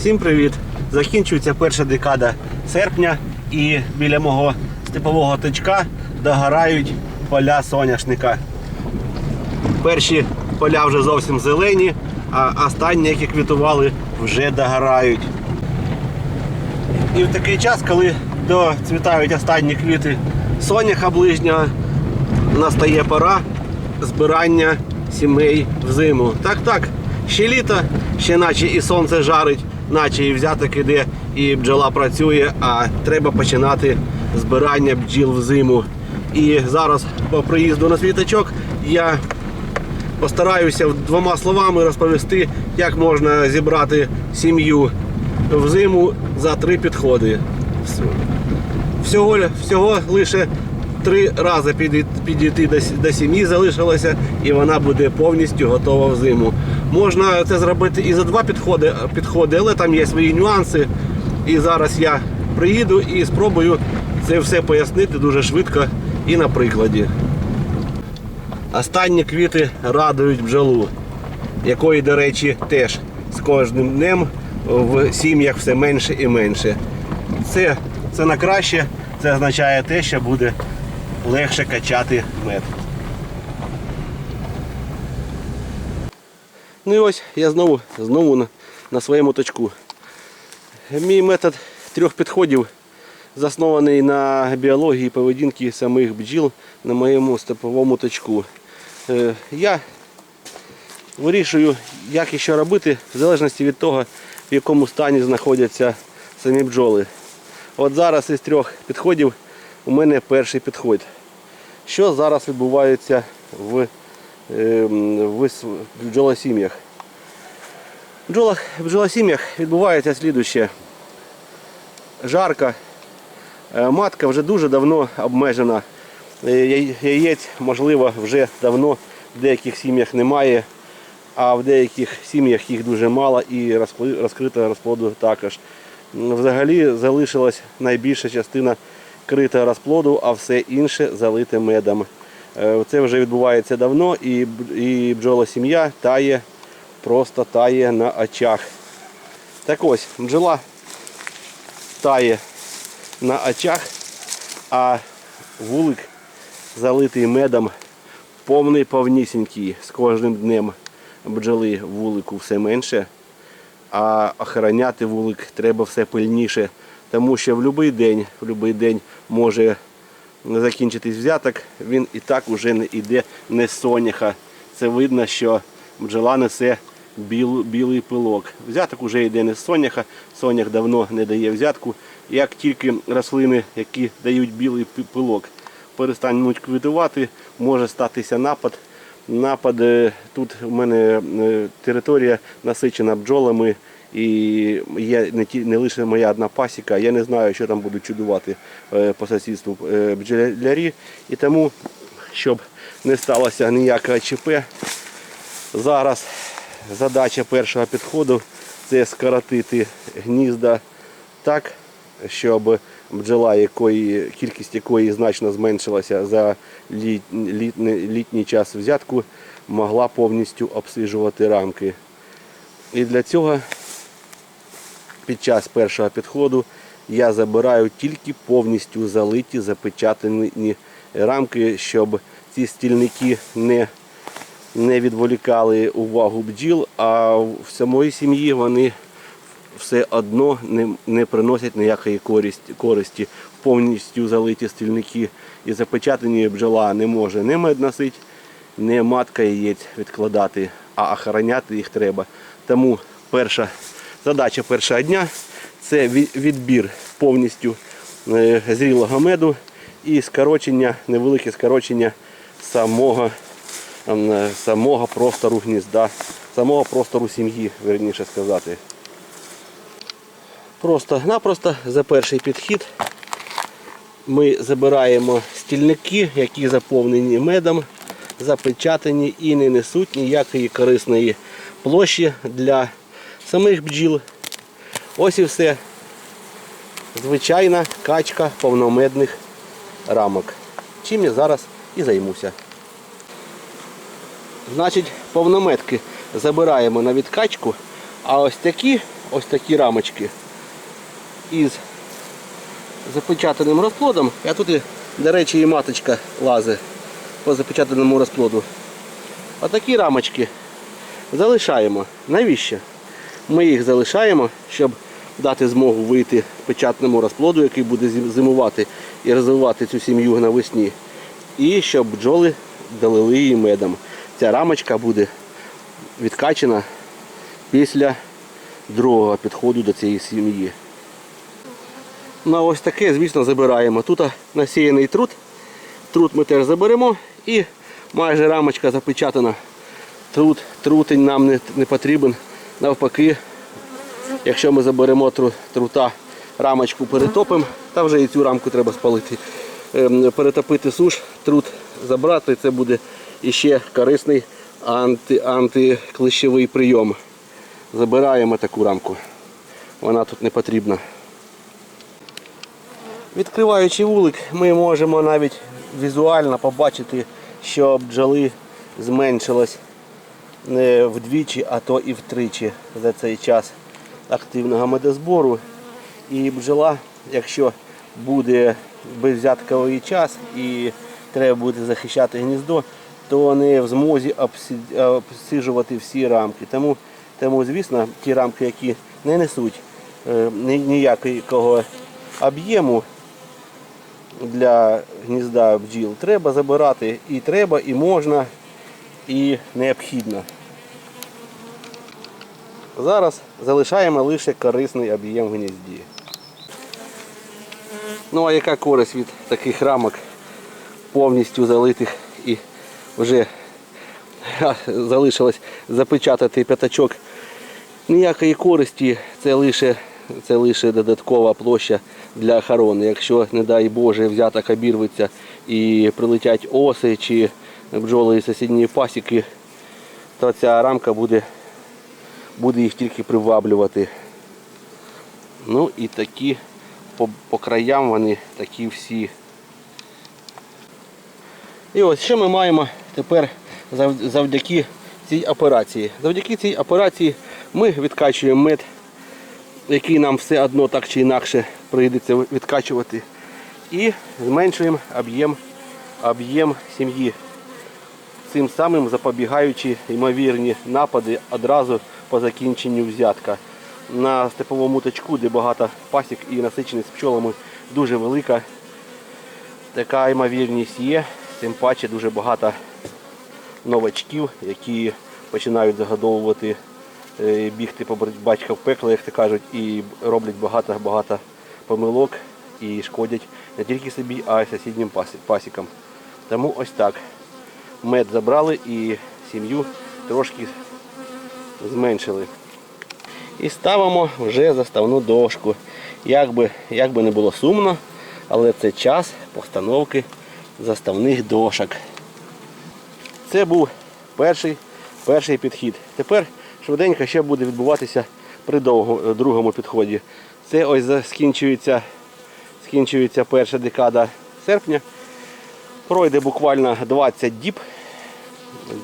Всім привіт! Закінчується перша декада серпня і біля мого степового точка догорають поля соняшника. Перші поля вже зовсім зелені, а останні, які квітували, вже догорають. І в такий час, коли доцвітають останні квіти соняха ближнього, настає пора збирання сімей в зиму. Так, так, ще літо, ще наче і сонце жарить, наче і взяток іде, і бджола працює, а треба починати збирання бджіл в зиму. І зараз по приїзду на світочок я постараюся двома словами розповісти, як можна зібрати сім'ю в зиму за три підходи. Всього, всього лише три рази підійти, до сім'ї залишилося, і вона буде повністю готова в зиму. Можна це зробити і за два підходи, підходи, але там є свої нюанси. І зараз я приїду і спробую це все пояснити дуже швидко і на прикладі. Останні квіти радують бджолу, якої, до речі, теж з кожним днем в сім'ях все менше і менше. Це, це на краще, це означає те, що буде легше качати мед. Ну і ось я знову, знову на, на своєму точку. Мій метод трьох підходів заснований на біології поведінки самих бджіл на моєму степовому точку. Е, Я вирішую, як і що робити, в залежності від того, в якому стані знаходяться самі бджоли. От зараз із трьох підходів у мене перший підход. Що зараз відбувається в, ем, в в бджолосім'ях? В бджолосім'ях відбувається слідуще. Жарко, Е, Матка вже дуже давно обмежена. Е, Яєць, можливо, вже давно в деяких сім'ях немає, а в деяких сім'ях їх дуже мало і розкрита розплоду також. Взагалі залишилась найбільша частина крита розплоду, а все інше залите медом. Е, Це вже відбувається давно і, і бджола-сім'я тає, просто тає на очах. Так ось, бджола тає на очах, а вулик залитий медом, повний повнісінький. З кожним днем бджоли вулику все менше, а охороняти вулик треба все пильніше, тому що в будь-який день, в будь-який день може закінчитись взяток, він і так уже не йде не соняха. Це видно, що бджола несе біл, білий пилок. Взяток уже йде не соняха, сонях давно не дає взятку. Як тільки рослини, які дають білий пилок, перестануть квітувати, може статися напад. Напад е, тут у мене е, територія насичена бджолами. І є не ті не лише моя одна пасіка, я не знаю, що там будуть чудувати е, по сусідству е, бджолярі. І тому, щоб не сталося ніякого ЧП, зараз задача першого підходу це скоротити гнізда так, щоб бджола, якої, кількість якої значно зменшилася за літ, літній, літній час взятку, могла повністю обсиджувати рамки. І для цього під час першого підходу я забираю тільки повністю залиті, запечатані рамки, щоб ці стільники не, не відволікали увагу бджіл, а в самої сім'ї вони все одно не, не приносять ніякої користі, користі. Повністю залиті стільники і запечатані бджола не може не мед не матка яєць відкладати, а охороняти їх треба. Тому перша задача першого дня це відбір повністю е, зрілого меду і скорочення, невелике скорочення самого, ем, е, самого простору гнізда, самого простору сім'ї, верніше сказати. Просто-напросто за перший підхід ми забираємо стільники, які заповнені медом, запечатані і не несуть ніякої корисної площі для самих бджіл. Ось і все. Звичайна качка повномедних рамок. Чим я зараз і займуся. Значить, повнометки забираємо на відкачку, а ось такі ось такі рамочки із запечатаним розплодом. А тут, до речі, і маточка лазить по запечатаному розплоду. А такі рамочки залишаємо. Навіщо? Ми їх залишаємо, щоб дати змогу вийти печатному розплоду, який буде зимувати і розвивати цю сім'ю навесні. І щоб бджоли долили її медом. Ця рамочка буде відкачена після другого підходу до цієї сім'ї. На ось таке, звісно, забираємо. Тут насіяний труд. Труд ми теж заберемо і майже рамочка запечатана. Труд, трутень нам не, не потрібен. Навпаки, якщо ми заберемо трута, рамочку перетопимо, та вже і цю рамку треба спалити. Ем, Перетопити суш, труд забрати, це буде іще корисний анти, антиклещовий прийом. Забираємо таку рамку. Вона тут не потрібна. Відкриваючи вулик, ми можемо навіть візуально побачити, що бджоли зменшилось вдвічі, а то і втричі за цей час активного медозбору. І бджола, якщо буде безвзятковий час і треба буде захищати гніздо, то не в змозі обсиджувати всі рамки. Тому, тому, звісно, ті рамки, які не несуть е, ніякого об'єму для гнізда бджіл, треба забирати і треба, і можна, і необхідно. Зараз залишаємо лише корисний об'єм в гнізді. Ну а яка користь від таких рамок повністю залитих і вже залишилось запечатати п'ятачок? Ніякої користі, це лише, це лише додаткова площа для охорони. Якщо, не дай Боже, взяток обірветься і прилетять оси чи бджоли із сусідньої пасіки, то ця рамка буде, буде їх тільки приваблювати. Ну і такі по, по краям вони такі всі. І ось що ми маємо тепер завдяки цій операції. Завдяки цій операції ми відкачуємо мед, який нам все одно так чи інакше прийдеться відкачувати. І зменшуємо об'єм об'єм сім'ї. Цим самим запобігаючи ймовірні напади одразу по закінченню взятка. На степовому точку, де багато пасік і насиченість пчолами дуже велика. Така ймовірність є, тим паче дуже багато новачків, які починають загодовувати, е, бігти по батька в пекло, як то кажуть, і роблять багато-багато помилок і шкодять не тільки собі, а й сусіднім пасікам. Тому ось так. Мед забрали і сім'ю трошки зменшили. І ставимо вже заставну дошку. Як би, як би не було сумно, але це час постановки заставних дошок. Це був перший, перший підхід. Тепер швиденько ще буде відбуватися при довго- другому підході. Це ось скінчується, скінчується перша декада серпня. Пройде буквально 20 діб.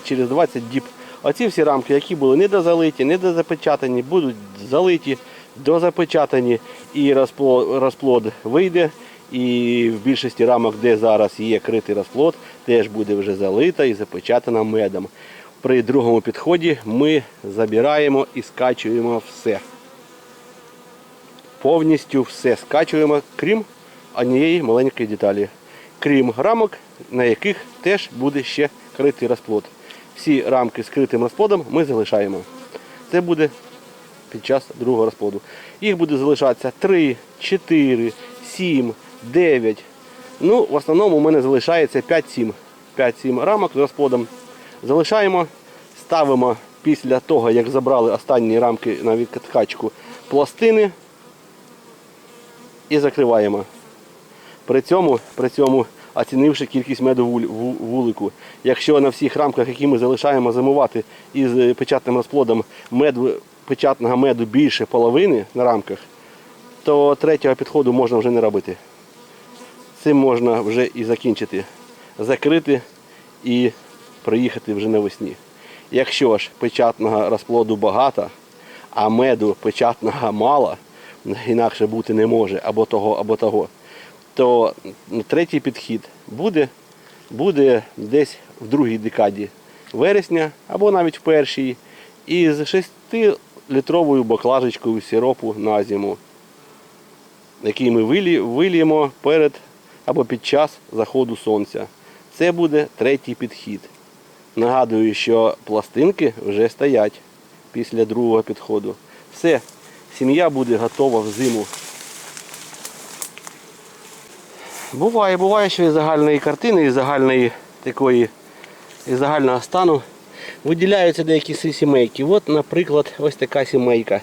Через 20 діб оці всі рамки, які були недозалиті, недозапечатані, будуть залиті, дозапечатані і розплод, вийде. І в більшості рамок, де зараз є критий розплод, теж буде вже залита і запечатана медом. При другому підході ми забираємо і скачуємо все. Повністю все скачуємо, крім однієї маленької деталі. Крім рамок, на яких теж буде ще критий розплод. Всі рамки з критим розплодом ми залишаємо. Це буде під час другого розплоду. Їх буде залишатися 3, 4, 7, 9. Ну, в основному у мене залишається 5-7. 5-7 рамок з розплодом. Залишаємо, ставимо після того, як забрали останні рамки на відкачку пластини і закриваємо. При цьому, при цьому оцінивши кількість меду вулику. Якщо на всіх рамках, які ми залишаємо зимувати із е, печатним розплодом, мед, печатного меду більше половини на рамках, то третього підходу можна вже не робити. Цим можна вже і закінчити. Закрити і приїхати вже навесні. Якщо ж печатного розплоду багато, а меду печатного мало, інакше бути не може, або того, або того, то третій підхід буде, буде десь в другій декаді вересня, або навіть в першій, і з 6-літровою баклажечкою сиропу на зиму, який ми виліємо перед або під час заходу сонця. Це буде третій підхід. Нагадую, що пластинки вже стоять після другого підходу. Все, сім'я буде готова в зиму. Буває, буває, що із загальної картини, із загальної такої, із загального стану виділяються деякі сімейки. От, наприклад, ось така сімейка.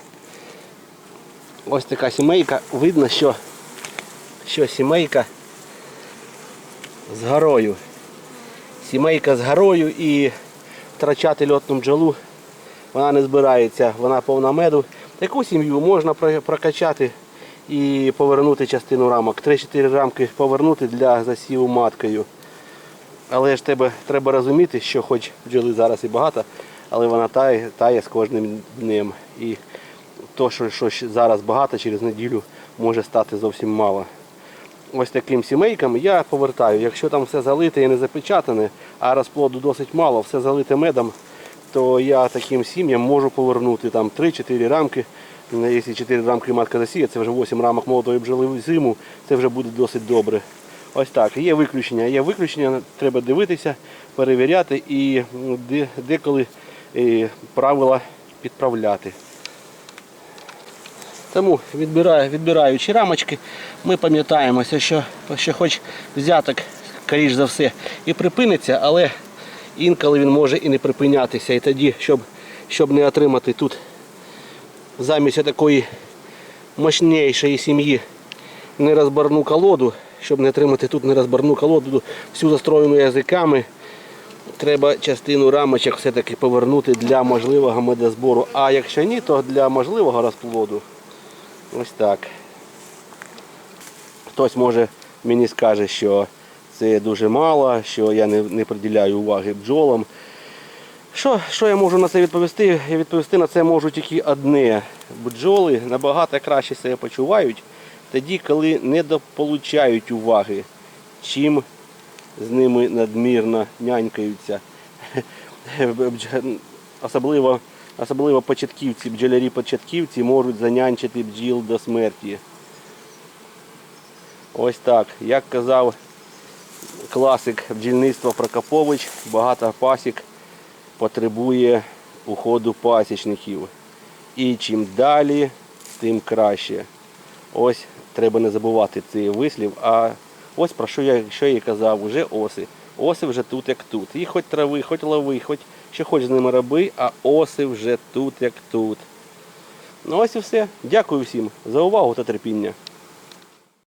Ось така сімейка. Видно, що, що сімейка з горою. Сімейка з горою і втрачати льотну бджолу вона не збирається, вона повна меду. Таку сім'ю можна прокачати і повернути частину рамок. 3-4 рамки повернути для засіву маткою. Але ж тебе треба розуміти, що хоч бджоли зараз і багато, але вона тає, тає з кожним днем. І то, що, що зараз багато, через неділю може стати зовсім мало. Ось таким сімейкам я повертаю. Якщо там все залите і не запечатане, а розплоду досить мало, все залите медом, то я таким сім'ям можу повернути там 3-4 рамки. Ну, Якщо 4 рамки матка засіє, це вже 8 рамок молотої бджоли в зиму, це вже буде досить добре. Ось так. Є виключення. Є виключення, треба дивитися, перевіряти і деколи е, правила підправляти. Тому відбираю, відбираючи рамочки, ми пам'ятаємося, що, що хоч взяток, скоріш за все, і припиниться, але інколи він може і не припинятися. І тоді, щоб, щоб не отримати тут замість такої мощнішої сім'ї нерозборну колоду, щоб не отримати тут нерозборну колоду, всю застроєну язиками, треба частину рамочок все-таки повернути для можливого медозбору. А якщо ні, то для можливого розплоду. Ось так. Хтось може мені скаже, що це дуже мало, що я не, не приділяю уваги бджолам. Що, що я можу на це відповісти? Я відповісти на це можу тільки одне. Бджоли набагато краще себе почувають тоді, коли не дополучають уваги, чим з ними надмірно нянькаються. Особливо, особливо початківці, бджолярі-початківці можуть занянчити бджіл до смерті. Ось так. Як казав класик бджільництва Прокопович, багато пасік потребує уходу пасічників. І чим далі, тим краще. Ось треба не забувати цей вислів. А ось про що я, що я і казав, уже оси. Оси вже тут як тут. Їх хоч трави, хоч лови, хоч що хоч з ними роби, а оси вже тут як тут. Ну ось і все. Дякую всім за увагу та терпіння.